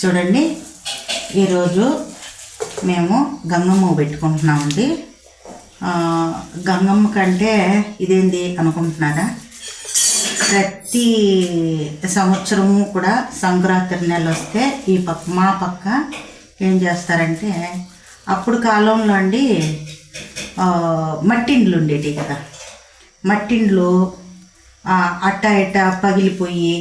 చూడండి ఈరోజు మేము గంగమ్మ పెట్టుకుంటున్నామండి. గంగమ్మ కంటే ఇదేంది అనుకుంటున్నారా? ప్రతి సంవత్సరము కూడా సంక్రాంతి నెల వస్తే ఈ పక్క మా పక్క ఏం చేస్తారంటే అప్పుడు కాలంలో అండి మట్టిండ్లు ఉండేటివి కదా. మట్టిండ్లు అట్ట ఇట్ట పగిలిపోయి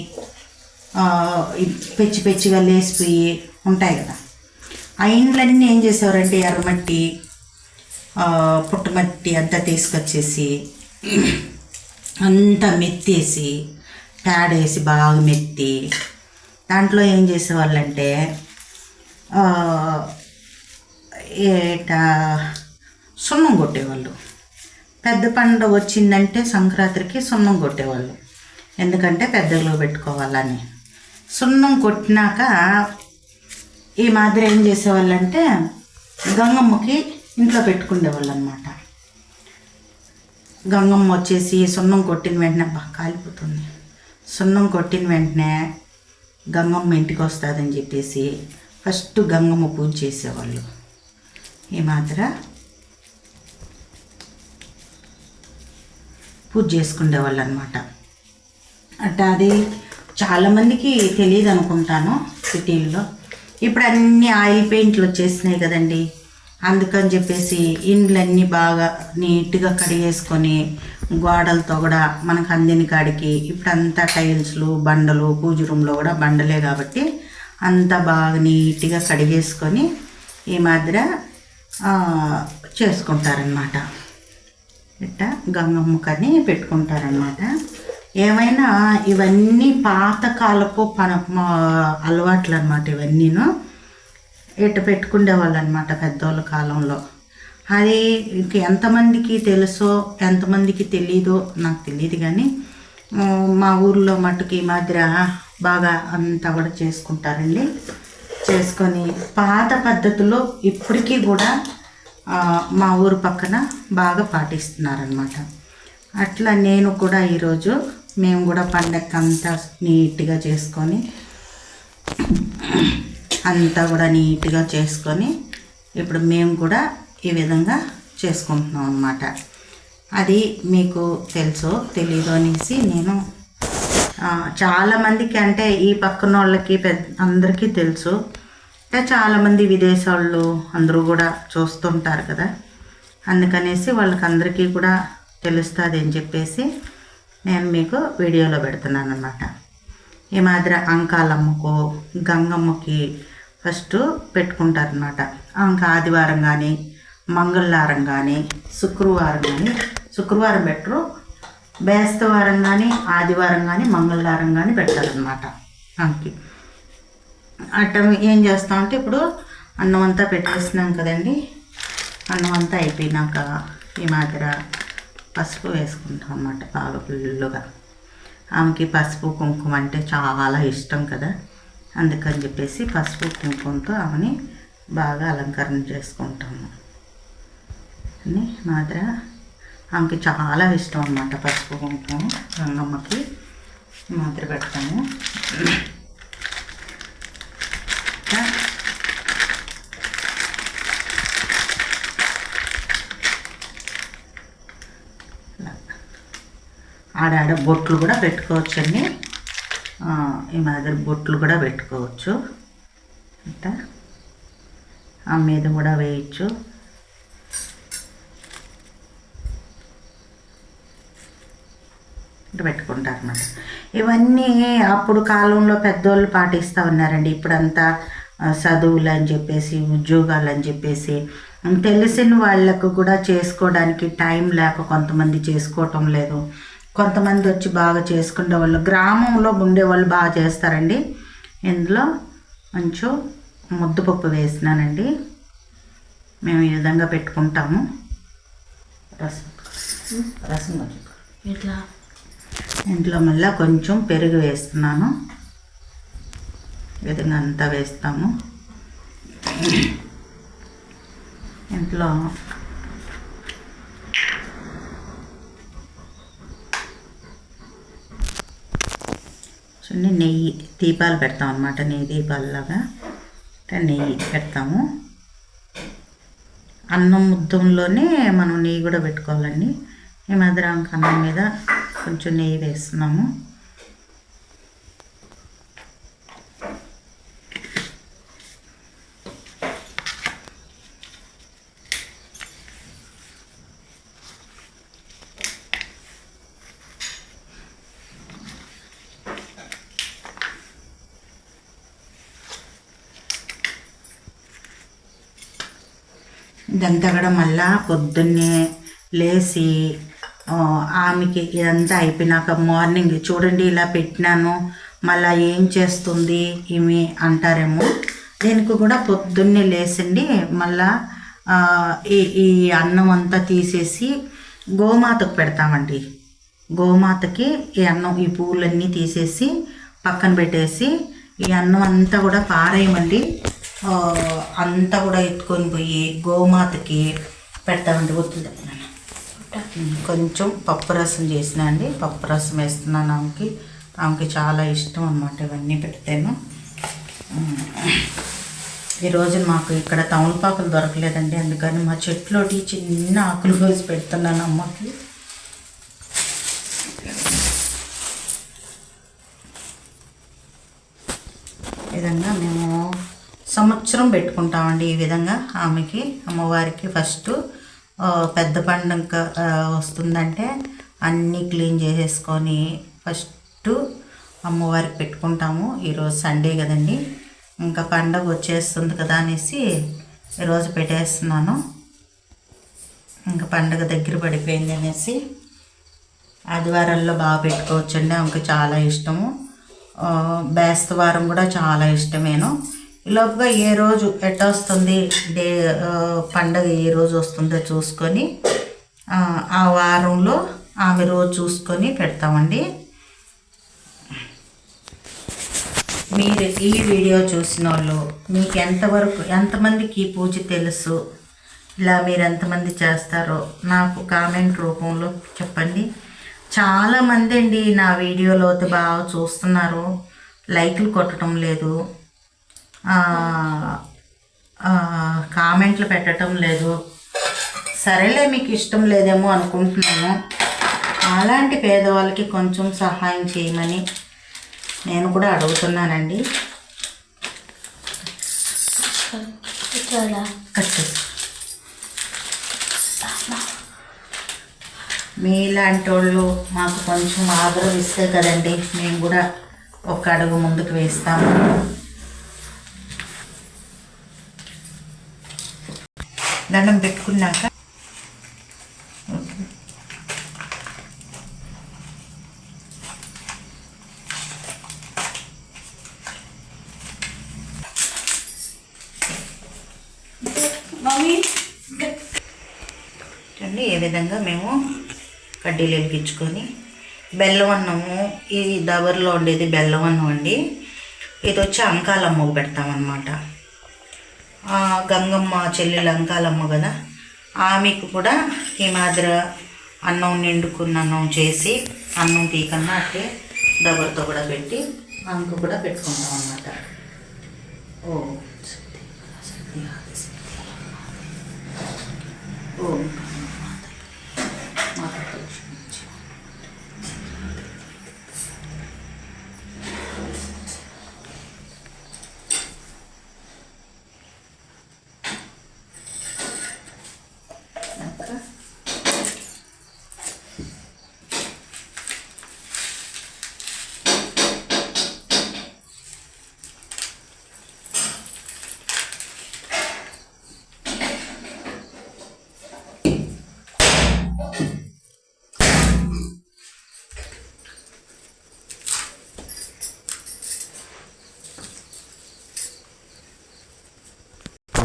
పెచ్చి పెచ్చిగా లేసిపోయి ఉంటాయి కదా. ఆ ఇండ్లన్నీ ఏం చేసేవారంటే ఎర్రమట్టి పుట్టమట్టి అంతా తీసుకొచ్చేసి అంతా మెత్తేసి పేడేసి బాగా మెత్తి దాంట్లో ఏం చేసేవాళ్ళంటే ఆ, ఏట సున్నం కొట్టేవాళ్ళు. పెద్ద పండుగ వచ్చిందంటే సంక్రాంతికి సున్నం కొట్టేవాళ్ళు. ఎందుకంటే పెద్దలో పెట్టుకోవాలని. సున్నం కొట్టినాక ఈ మాదిరి ఏం చేసేవాళ్ళంటే గంగమ్మకి ఇంట్లో పెట్టుకునేవాళ్ళు అనమాట గంగమ్మ వచ్చేసి సున్నం కొట్టిన వెంటనే బాగా కాలిపోతుంది. సున్నం కొట్టిన వెంటనే గంగమ్మ ఇంటికి వస్తుందని చెప్పేసి ఫస్ట్ గంగమ్మ పూజ చేసేవాళ్ళు. ఈ మాత్ర పూజ చేసుకునేవాళ్ళు అనమాట అంటే అది చాలామందికి తెలియదు అనుకుంటాను సిటీల్లో. ఇప్పుడు అన్ని ఆయిల్ పెయింట్లు వచ్చేసినాయి కదండి. అందుకని చెప్పేసి ఇండ్లన్నీ బాగా నీట్గా కడిగేసుకొని గోడలతో కూడా మనకు అందిన కాడికి ఇప్పుడు అంతా టైల్స్లు బండలు పూజ రూమ్లో కూడా బండలే కాబట్టి అంతా బాగా నీట్గా కడిగేసుకొని ఈ మాదిర చేసుకుంటారనమాట. ఇట్ట గంగమ్మకని పెట్టుకుంటారనమాట ఏమైనా ఇవన్నీ పాతకాలపు పన మా- అలవాట్లు అనమాట ఇవన్నీను. ఇట్ట పెట్టుకుండేవాళ్ళు అనమాట పెద్దోళ్ళ కాలంలో. అది ఇంక ఎంతమందికి తెలుసో ఎంతమందికి తెలీదో నాకు తెలియదు కానీ మా ఊర్లో మటుకి మాదిర బాగా అంతా కూడా చేసుకుంటారండి. చేసుకొని పాత పద్ధతిలో ఇప్పటికీ కూడా మా ఊరు పక్కన బాగా పాటిస్తున్నారనమాట అట్లా నేను కూడా ఈరోజు మేము కూడా పండగ అంతా నీట్గా చేసుకొని అంతా కూడా నీట్గా చేసుకొని ఇప్పుడు మేము కూడా ఈ విధంగా చేసుకుంటున్నాం అన్నమాట. అది మీకు తెలుసో తెలీదు అనేసి నేను చాలామందికి అంటే ఈ పక్కన వాళ్ళకి పెద్ద అందరికీ తెలుసు. చాలామంది విదేశాల్లో అందరూ కూడా చూస్తుంటారు కదా. అందుకనేసి వాళ్ళకి అందరికీ కూడా తెలుస్తుంది అని చెప్పేసి నేను మీకు వీడియోలో పెడుతున్నాను అనమాట ఈ మాదిరి అంకాలమ్మకు గంగమ్మకి ఫస్ట్ పెట్టుకుంటారనమాట అంక ఆదివారం కానీ మంగళవారం కానీ శుక్రవారం కానీ శుక్రవారం పెట్టరు. బేస్తవారం కానీ ఆదివారం కానీ మంగళవారం కానీ పెట్టారనమాట అంకి. అట్ట ఏం చేస్తామంటే ఇప్పుడు అన్నం అంతా పెట్టేసినాం కదండి. అన్నం అంతా అయిపోయినాక ఈ మాదిర పసుపు వేసుకుంటాం అన్నమాట బాగా ఫుల్లుగా. ఆమెకి పసుపు కుంకుమ అంటే చాలా ఇష్టం కదా. అందుకని చెప్పేసి పసుపు కుంకుమతో ఆమెని బాగా అలంకరణ చేసుకుంటాము. అని మాదిర ఆమెకి చాలా ఇష్టం అన్నమాట పసుపు కుంకుమ గంగమ్మకి మాదిరి పెడతాము. ఆడాడ బొట్లు కూడా పెట్టుకోవచ్చండి. ఆ, ఈ మాదిరి బొట్లు కూడా పెట్టుకోవచ్చు. అంట ఆ మీద కూడా వేయచ్చు. పెట్టుకుంటారు అన్నమాట. ఇవన్నీ అప్పుడు కాలంలో పెద్దోళ్ళు పాటిస్తూ ఉన్నారండి. ఇప్పుడంతా చదువులు అని చెప్పేసి ఉద్యోగాలు అని చెప్పేసి తెలిసిన వాళ్ళకు కూడా చేసుకోవడానికి టైం లేక కొంతమంది చేసుకోవటం లేదు. కొంతమంది వచ్చి బాగా చేసుకునే వాళ్ళు గ్రామంలో ఉండేవాళ్ళు బాగా చేస్తారండి. ఇందులో కొంచెం ముద్దపప్పు వేసినానండి. మేము ఈ విధంగా పెట్టుకుంటాము. రసం రసం ఇట్లా ఇంట్లో మళ్ళీ కొంచెం పెరుగు వేస్తున్నాను. విధంగా అంతా వేస్తాము. ఇంట్లో చూడండి నెయ్యి దీపాలు పెడతాం అనమాట నెయ్యి దీపాలలాగా. నెయ్యి పెడతాము. అన్నం ముద్దంలోనే మనం నెయ్యి కూడా పెట్టుకోవాలండి. ఈ మధ్య అన్నం మీద కొంచెం నెయ్యి వేస్తున్నాము. ఇదంతా కూడా మళ్ళా పొద్దున్నే లేచి ఆమెకి ఇదంతా అయిపోయినాక మార్నింగ్ చూడండి ఇలా పెట్టినాను మళ్ళా ఏం చేస్తుంది ఈమె అంటారేమో. దీనికి కూడా పొద్దున్నే లేచండి మళ్ళా ఈ ఈ అన్నం అంతా తీసేసి గోమాతకు పెడతామండి. గోమాతకి ఈ అన్నం ఈ పువ్వులన్నీ తీసేసి పక్కన పెట్టేసి ఈ అన్నం అంతా కూడా పారేయమండి. అంతా కూడా ఎత్తుకొని పోయి గోమాతకి పెడతామండి గుర్తుంది? కొంచెం పప్పు రసం చేసిన అండి. పప్పు రసం వేస్తున్నాను ఆమెకి ఆమెకి చాలా ఇష్టం అనమాట ఇవన్నీ పెడతాను. ఈరోజు మాకు ఇక్కడ తమలపాకులు దొరకలేదండి. అందుకని మా చెట్లోటి చిన్న ఆకులు కోసి పెడుతున్నాను అమ్మకి. విధంగా మేము సంవత్సరం పెట్టుకుంటామండి ఈ విధంగా ఆమెకి అమ్మవారికి. ఫస్ట్ పెద్ద పండుగ వస్తుందంటే అన్నీ క్లీన్ చేసేసుకొని ఫస్ట్ అమ్మవారికి పెట్టుకుంటాము. ఈరోజు సండే కదండి. ఇంకా పండగ వచ్చేస్తుంది కదా అనేసి ఈరోజు పెట్టేస్తున్నాను. ఇంకా పండగ దగ్గర పడిపోయింది అనేసి ఆదివారాల్లో బాగా పెట్టుకోవచ్చండి. ఆమెకు చాలా ఇష్టము. బేస్తవారం కూడా చాలా ఇష్టమేను. లోపుగా ఏ రోజు ఎట్ట వస్తుంది? డే పండగ ఏ రోజు వస్తుందో చూసుకొని ఆ, వారంలో ఆమె రోజు చూసుకొని పెడతామండి. మీరు ఈ వీడియో చూసిన వాళ్ళు మీకు ఎంతవరకు ఎంతమందికి ఈ పూజ తెలుసు? ఇలా మీరు ఎంతమంది చేస్తారో నాకు కామెంట్ రూపంలో చెప్పండి. చాలామంది అండి నా వీడియోలో అయితే బాగా చూస్తున్నారు. లైక్లు కొట్టడం లేదు. కామెంట్లు పెట్టడం లేదు. సరేలే మీకు ఇష్టం లేదేమో అనుకుంటున్నాను. అలాంటి పేదవాళ్ళకి కొంచెం సహాయం చేయమని నేను కూడా అడుగుతున్నానండి. మీలాంటి వాళ్ళు మాకు కొంచెం ఆదరణ ఇస్తే కదండి మేము కూడా ఒక అడుగు ముందుకు వేస్తాము. దండం పెట్టుకున్నాక చూడండి ఏ విధంగా మేము కడ్డీలు వెలిగించుకొని బెల్లం అన్నము ఈ దబర్లో ఉండేది బెల్లం అన్నం అండి. ఇది వచ్చి అంకాలమ్మకు పెడతామన్నమాట. గంగమ్మ చెల్లి లంకాలమ్మ కదా ఆమెకు కూడా ఈ మాదిరి అన్నం నిండుకున్న అన్నం చేసి అన్నం తీకన్నా అట్లే దబర్తో కూడా పెట్టి ఆమెకు కూడా పెట్టుకుంటాం అన్నమాట. ఓ ఓ.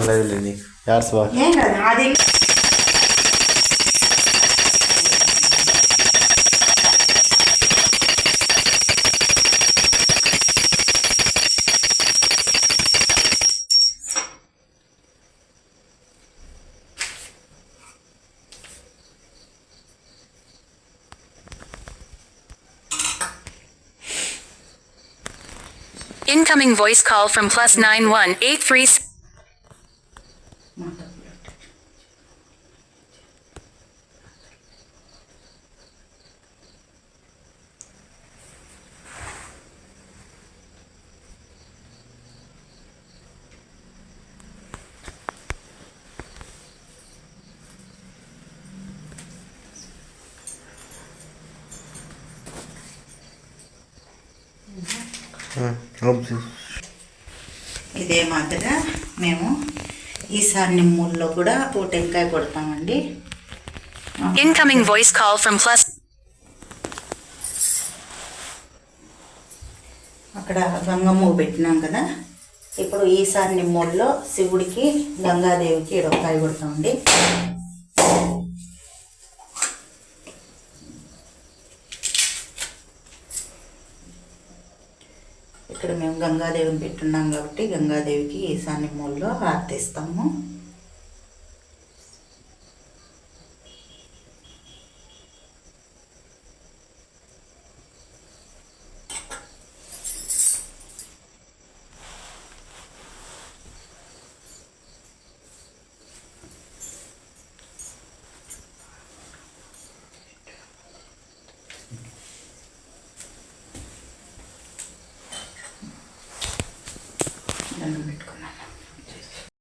ಒಳ್ಳೆಯದಿಲ್ಲ ನೀ ಯಾರು ಸ್ವಾ Incoming voice call from plus plus nine one eight three. ఇదే మాదిరిగా మేము ఈసారి నిమ్ముల్లో కూడా ఓ టెంకాయ కొడతామండి Incoming voice call from plus. అక్కడ గంగమ్మ పెట్టినాం కదా ఇప్పుడు ఈసారి నిమ్మూల్లో శివుడికి గంగాదేవికి ఇడొక్కాయ కొడతామండి ఇక్కడ మేము గంగాదేవిని పెట్టున్నాం కాబట్టి గంగాదేవికి ఈశాన్య మూలలో ఆర్తిస్తాము